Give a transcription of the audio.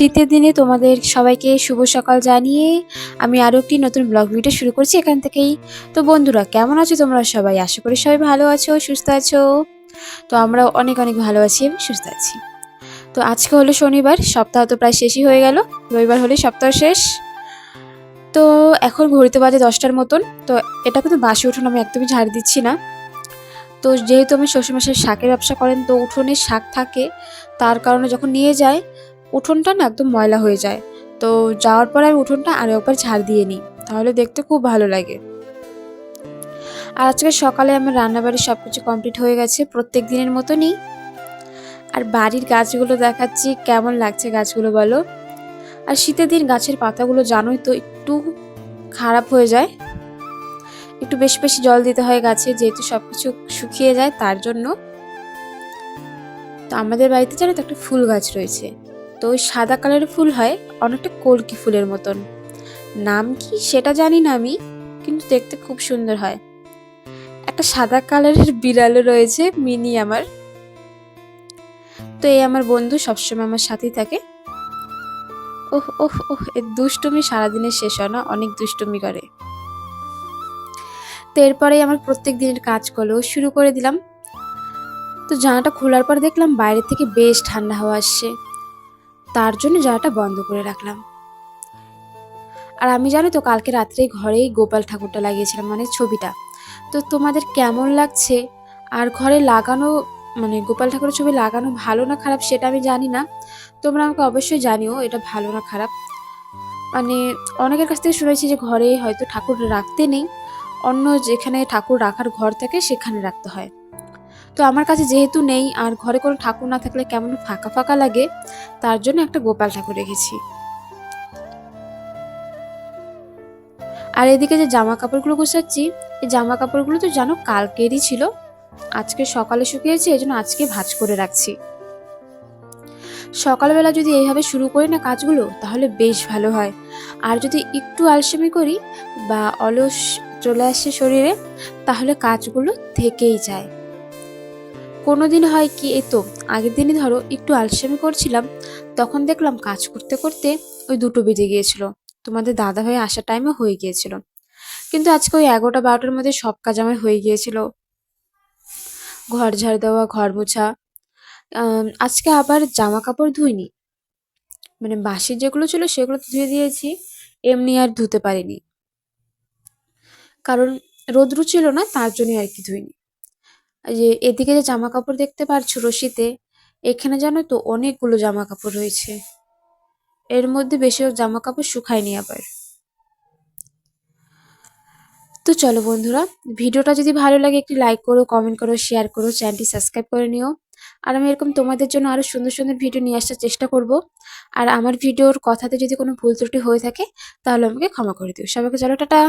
শীতের দিনে তোমাদের সবাইকে শুভ সকাল জানিয়ে আমি আরও একটি নতুন ব্লগ ভিডিও শুরু করছি এখান থেকেই। তো বন্ধুরা, কেমন আছো তোমরা সবাই? আশা করি সবাই ভালো আছো, সুস্থ আছো। তো আমরা অনেক অনেক ভালো আছি এবং সুস্থ আছি। তো আজকে হলো শনিবার, সপ্তাহ তো প্রায় শেষই হয়ে গেল, রবিবার হলে সপ্তাহ শেষ। তো এখন ঘড়িতে বাজে দশটার মতন, তো এটা কিন্তু বাসে উঠোন আমি একদমই ঝাড় দিচ্ছি না। তো যেহেতু আমি শ্বশুরমশাই শাকের ব্যবসা করেন, তো উঠোনে শাক থাকে, তার কারণে যখন নিয়ে যায় উঠোনটা না একদম ময়লা হয়ে যায়। তো যাওয়ার পরে আমি উঠোনটা আরও একবার ঝাড় দিয়ে নিই, তাহলে দেখতে খুব ভালো লাগে। আর আজকে সকালে আমার রান্নাবাড়ি সব কিছু কমপ্লিট হয়ে গেছে, প্রত্যেক দিনের মতনই। আর বাড়ির গাছগুলো দেখাচ্ছি, কেমন লাগছে গাছগুলো বলো? আর শীতের দিন গাছের পাতাগুলো জানোই তো একটু খারাপ হয়ে যায়। একটু বেশি বেশি জল দিতে হয় গাছে, যেহেতু সব কিছু শুকিয়ে যায় তার জন্য। তো আমাদের বাড়িতে জানো তো একটা ফুল গাছ রয়েছে। তো ওই সাদা কালারের ফুল হয়, অনেকটা কলকি ফুলের মতন। নাম কি সেটা জানি না আমি, কিন্তু দেখতে খুব সুন্দর হয়। একটা সাদা কালারের বিড়ালও রয়েছে, মিনি আমার। তো এই আমার বন্ধু, সবসময় আমার সাথেই থাকে। ওহ ওহ ওহ এর দুষ্টুমি সারাদিনে শেষ হয় না, অনেক দুষ্টুমি করে। তো এরপরেই আমার প্রত্যেক দিনের কাজগুলো শুরু করে দিলাম। তো জানাটা খোলার পর দেখলাম বাইরে থেকে বেশ ঠান্ডা হাওয়া আসছে। তার জন্য জানাটা বন্ধ করে রাখলাম। আর আমি জানো তো, কালকে রাত্রে ঘরেই গোপাল ঠাকুরটা লাগিয়েছিলাম মানে ছবিটা। তো তোমাদের কেমন লাগছে? আর ঘরে লাগানো মানে গোপাল ঠাকুরের ছবি লাগানো ভালো না খারাপ সেটা আমি জানি না। তোমরা আমাকে অবশ্যই জানিও, এটা ভালো না খারাপ। মানে অনেকের কাছ থেকে শুনেছি যে ঘরে হয়তো ঠাকুর রাখতে নেই। অন্য যেখানে ঠাকুর রাখার ঘর থাকে, সেখানে রাখতে হয়। তো আমার কাছে যেহেতু নেই, আর ঘরে কোনো ঠাকুর না থাকলে কেমন ফাঁকা ফাঁকা লাগে, তার জন্য একটা গোপাল ঠাকুর রেখেছি। আর এদিকে যে জামা কাপড়গুলো গুছাচ্ছি, এই জামা কাপড়গুলো তো জানো কালকেরই ছিল। আজকে সকালে শুকিয়েছে, এই জন্য আজকে ভাজ করে রাখছি। সকালবেলা যদি এইভাবে শুরু করি না কাজগুলো, তাহলে বেশ ভালো হয়। আর যদি একটু আলসেমি করি বা অলস চলে আসে শরীরে, তাহলে কাজগুলো থেকেই যায়। কোনো দিন হয় কি, এই তো আগের দিনই ধরো একটু আলসেমি করছিলাম, তখন দেখলাম কাজ করতে করতে ওই দুটো বেজে গিয়েছিল। তোমাদের দাদা হয়ে আসার টাইমে হয়ে গিয়েছিল। কিন্তু আজকে ওই এগারোটা বারোটার মধ্যে সব কাজ আমার হয়ে গিয়েছিল। ঘর ঝাড় দেওয়া, ঘর মোছা আজকে আবার জামা কাপড় ধুইনি। মানে বাসি যেগুলো ছিল সেগুলো তো ধুয়ে দিয়েছি, এমনি আর ধুতে পারিনি। কারণ রোদ্রু ছিল না, তার জন্যই আর কি ধুইনি। যে এদিকে যে জামা কাপড় দেখতে পারছ রশিতে, এখানে জানো তো অনেকগুলো জামা কাপড় রয়েছে। এর মধ্যে বেশিরভাগ জামা কাপড় শুকায়নি আবার। তো চলো বন্ধুরা, ভিডিওটা যদি ভালো লাগে একটি লাইক করো কমেন্ট করো শেয়ার করো চ্যানেলটি সাবস্ক্রাইব করে নিও। আর আমি এরকম তোমাদের জন্য আরও সুন্দর সুন্দর ভিডিও নিয়ে আসার চেষ্টা করব। আর আমার ভিডিওর কথাতে যদি কোনো ভুল ত্রুটি হয়ে থাকে, তাহলে আমাকে ক্ষমা করে দিও। সবাইকে চলো, টাটা!